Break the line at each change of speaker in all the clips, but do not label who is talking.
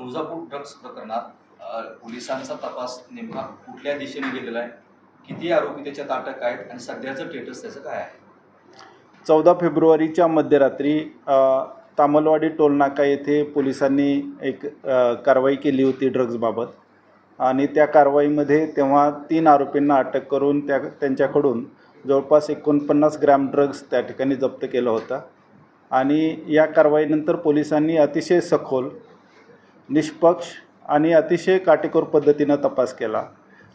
Tuljapur drugs प्रकरणात पोलिसांचा तपास नेमका कुठल्या दिशेने गेलेला आहे? किती आरोपी त्याच्यात अटक आहेत आणि सध्याचं स्टेटस त्याचं काय आहे?
चौदा फेब्रुवारीच्या मध्यरात्री तामलवाडी टोलनाका येथे पोलिसांनी एक कारवाई केली होती ड्रग्जबाबत आणि त्या कारवाईमध्ये तेव्हा तीन आरोपींना अटक करून त्या त्यांच्याकडून जवळपास एकोणपन्नास ग्रॅम ड्रग्ज त्या ठिकाणी जप्त केलं होतं. आणि या कारवाईनंतर पोलिसांनी अतिशय सखोल निष्पक्ष आणि अतिशय काटेकोर पद्धतीनं तपास केला.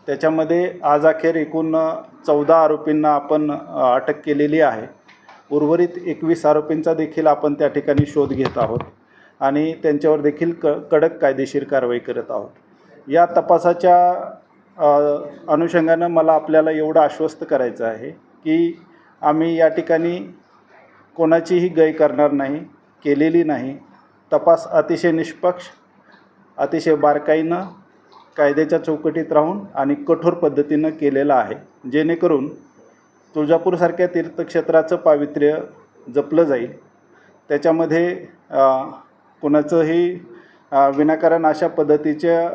त्याच्यामध्ये आज अखेर एकूण चौदा आरोपींना आपण अटक केलेली आहे. उर्वरित एकवीस आरोपींचा देखील आपण त्या ठिकाणी शोध घेत आहोत आणि त्यांच्यावर देखील क कडक कायदेशीर कारवाई करत आहोत. या तपासाच्या अनुषंगानं मला आपल्याला एवढं आश्वस्त करायचं आहे की आम्ही या ठिकाणी कोणाचीही गय करणार नाही केलेली नाही. तपास अतिशय निष्पक्ष अतिशय बारकाईनं कायद्याच्या चौकटीत राहून आणि कठोर पद्धतीनं केलेलं आहे. जेणेकरून तुळजापूरसारख्या तीर्थक्षेत्राचं पावित्र्य जपलं जाईल. त्याच्यामध्ये कुणाचंही विनाकारण अशा पद्धतीच्या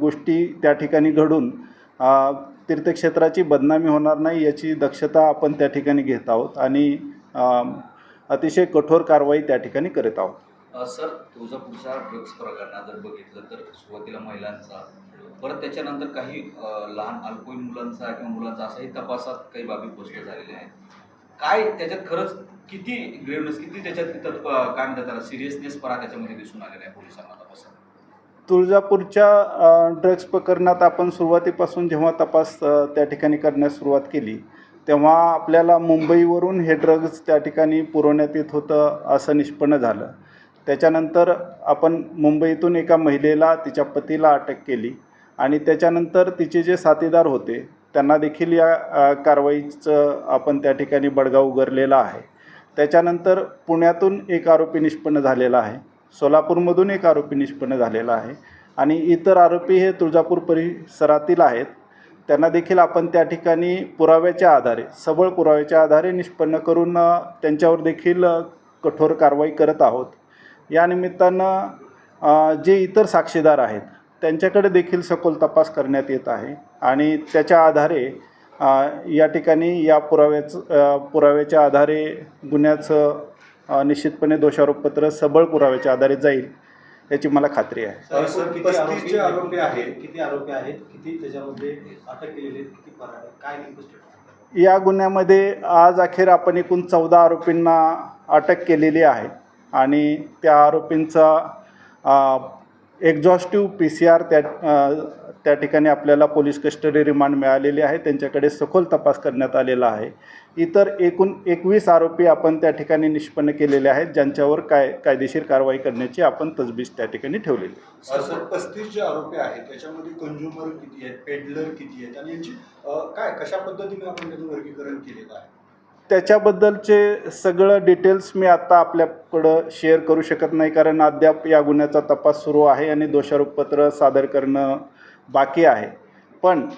गोष्टी त्या ठिकाणी घडून तीर्थक्षेत्राची बदनामी होणार नाही याची दक्षता आपण त्या ठिकाणी घेत आहोत आणि अतिशय कठोर कारवाई त्या ठिकाणी करत आहोत.
सर तुळजापूरच्या ड्रग्स प्रकरणात जर बघितलं तर सुरुवातीला महिलांचा परत त्याच्यानंतर काही लहान अल्पवयीन मुलांचा किंवा मुलांचा असाही तपासात काही बाबी पोस्ट झालेल्या आहेत. काय त्याच्यात खरंच किती ग्रेवनेस किती त्याच्यात तत्व काय म्हणतात त्याला सिरियसनेस परा त्याच्यामध्ये दिसून आलेला आहे पोलिसांना तपासात?
तुळजापूरच्या ड्रग्स प्रकरणात आपण सुरुवातीपासून जेव्हा तपास त्या ठिकाणी करण्यास सुरुवात केली तेव्हा आपल्याला मुंबईवरून हे ड्रग्ज त्या ठिकाणी पुरवण्यात येत होतं असं निष्पन्न झालं. त्याच्यानंतर आपण मुंबईतून एका महिलेला तिच्या पतीला अटक केली आणि त्याच्यानंतर तिचे जे साथीदार होते त्यांना देखील या कारवाईचं आपण त्या ठिकाणी बडगा उघडलेला आहे. त्याच्यानंतर पुण्यातून एक आरोपी निष्पन्न झालेला आहे. सोलापूरमधून एक आरोपी निष्पन्न झालेला आहे. आणि इतर आरोपी हे तुळजापूर परिसरातील आहेत. त्यांना देखील आपण त्या ठिकाणी पुराव्याच्या आधारे सबळ पुराव्याच्या आधारे निष्पन्न करून त्यांच्यावर देखील कठोर कारवाई करत आहोत. या निमित्तानं जे इतर साक्षीदार आहेत त्यांच्याकडे देखील सखोल तपास करण्यात येत आहे. आणि त्याच्या आधारे या ठिकाणी या पुराव्याचं पुराव्याच्या आधारे गुन्ह्याचं निश्चितपणे दोषारोपपत्र सबळ पुराव्याच्या आधारे जाईल याची मला खात्री आहे.
सर,
सर,
एकूण
किती
पस्तीसचे
आरोपी
आरोपी आहेत?
किती आरोपी आहेत? किती त्याच्यामध्ये अटक केलेले आहेत? किती फरार आहेत? काय नेमकं status?
या गुन्ह्यामध्ये आज अखेर आपण एकूण चौदा आरोपींना अटक केलेली आहे. आणि त्या आरोपींचा एक्झॉस्टिव्ह पी सी आर त्या त्या ठिकाणी आपल्याला पोलीस कस्टडी रिमांड मिळालेली आहे. त्यांच्याकडे सखोल तपास करण्यात आलेला आहे. इतर एकूण एकवीस आरोपी आपण त्या ठिकाणी निष्पन्न केलेले आहेत ज्यांच्यावर काय कायदेशीर कारवाई करण्याची आपण तजवीज त्या ठिकाणी ठेवलेली
सर पस्तीस जे आरोपी आहेत त्याच्यामध्ये कंझ्युमर किती आहेत पेडलर किती आहेत आणि यांची काय कशा पद्धतीने आपण त्याचं वर्गीकरण केलेलं आहे?
त्याच्याबद्दलचे सगळं डिटेल्स मी आत्ता आपल्याकडं शेअर करू शकत नाही कारण अद्याप या गुन्ह्याचा तपास सुरू आहे आणि दोषारोपपत्र सादर करणं बाकी आहे. पण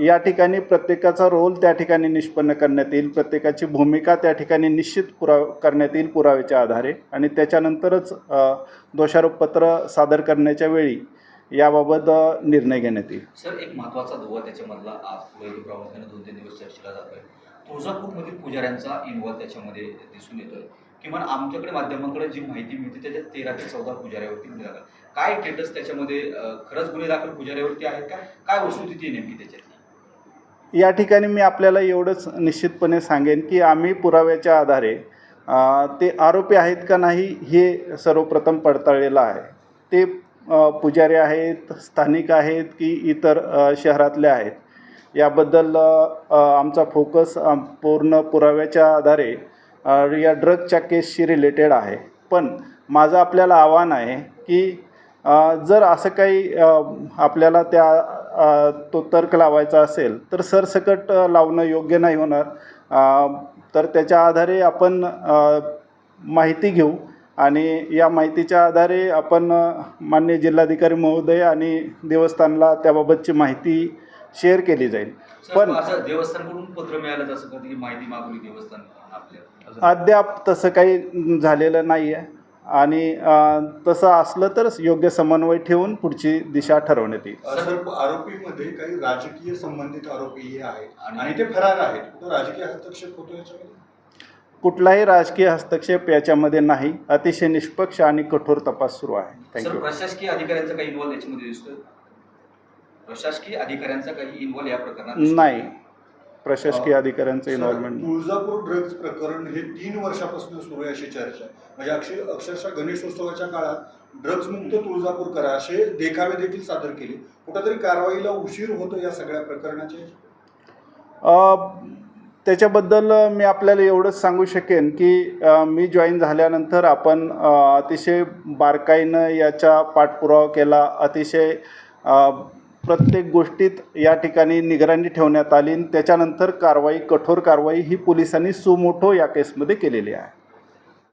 या ठिकाणी प्रत्येकाचा रोल त्या ठिकाणी निष्पन्न करण्यात येईल प्रत्येकाची भूमिका त्या ठिकाणी निश्चित पुराव करण्यात येईल पुराव्याच्या आधारे. आणि त्याच्यानंतरच दोषारोपपत्र सादर करण्याच्या वेळी याबाबत निर्णय घेण्यात येईल.
सर एक महत्त्वाचा दुवा त्याच्यामधला आज दोन तीन दिवस चर्चेला जातोय. तुळजापूरमधील पुजाऱ्यांचा इन्वॉल्व त्याच्यामध्ये दिसून येतोय. किमान आमच्याकडे माध्यमांकडे जी माहिती मिळते त्याच्यात तेरा ते चौदा पुजाऱ्यावरती गुन्हे दाखल. काय स्टेटस त्याच्यामध्ये खरंच गुन्हे दाखल पुजाऱ्यावरती आहेत का? काय वस्तुस्थिती आहे नेमकी त्याच्यातली?
या ठिकाणी मी आपल्याला एवढंच निश्चितपणे सांगेन की आम्ही पुराव्याच्या आधारे ते आरोपी आहेत का नाही हे सर्वप्रथम पडताळलेलं आहे. ते पुजारी आहेत स्थानिक आहेत की इतर शहरातले आहेत. याबद्दल आमचा फोकस पूर्ण पुराव्याच्या आधारे या ड्रगच्या केसशी रिलेटेड आहे. पण माझं आपल्याला आव्हान आहे की जर असं काही आपल्याला त्या तो तर्क लावायचा असेल तर सरसकट लावणं योग्य नाही होणार. तर त्याच्या आधारे आपण माहिती घेऊ आणि या माहितीच्या आधारे आपण मान्य जिल्हाधिकारी महोदय आणि देवस्थानला त्याबाबतची माहिती शेअर केली जाईल. पण
असं देवस्थानकडून पत्र मिळालं असं कधी माहिती मागवली देवस्थान आपल्या
अद्याप तसं काही झालेलं नाही आहे आणि तसं असलं तर योग्य समन्वय ठेवून पुढची दिशा ठरवण्यात येईल.
सर आरोपीमध्ये काही राजकीय संबंधित आरोपीही आहेत
आणि-
ते फरार आहेत. राजकीय हस्तक्षेप होतो याच्यामध्ये?
कुठलाही राजकीय हस्तक्षेप याच्यामध्ये नाही. अतिशय निष्पक्ष आणि कठोर तपास सुरू आहे.
सर
थँक्यू
प्रशासकीय अधिकाऱ्यांचा काही इन्व्हॉल्व याच्यामध्ये दिसतोय? प्रशासकीय अधिकाऱ्यांचा काही इन्व्हॉल्व या प्रकरणात?
नाही. प्रशासकीय अधिकाऱ्यांचं इन्व्हॉल्वमेंट
तुळजापूर ड्रग्ज प्रकरण हे तीन वर्षापासून सुरू आहे अशी चर्चा म्हणजे अक्षर अक्षरशः गणेशोत्सवाच्या काळात ड्रग्ज मुक्त तुळजापूर करा असे देखावे देखील सादर केले. कुठंतरी कारवाईला उशीर होतो या सगळ्या प्रकरणाचे?
त्याच्याबद्दल मी आपल्याला एवढंच सांगू शकेन की मी जॉईन झाल्यानंतर आपण अतिशय बारकाईनं याचा पाठपुरावा केला. अतिशय प्रत्येक गोष्टीत या ठिकाणी निगराणी ठेवण्यात आली त्याच्यानंतर कारवाई कठोर कारवाई ही पोलिसांनी सुमोठो या केसमध्ये केलेली आहे.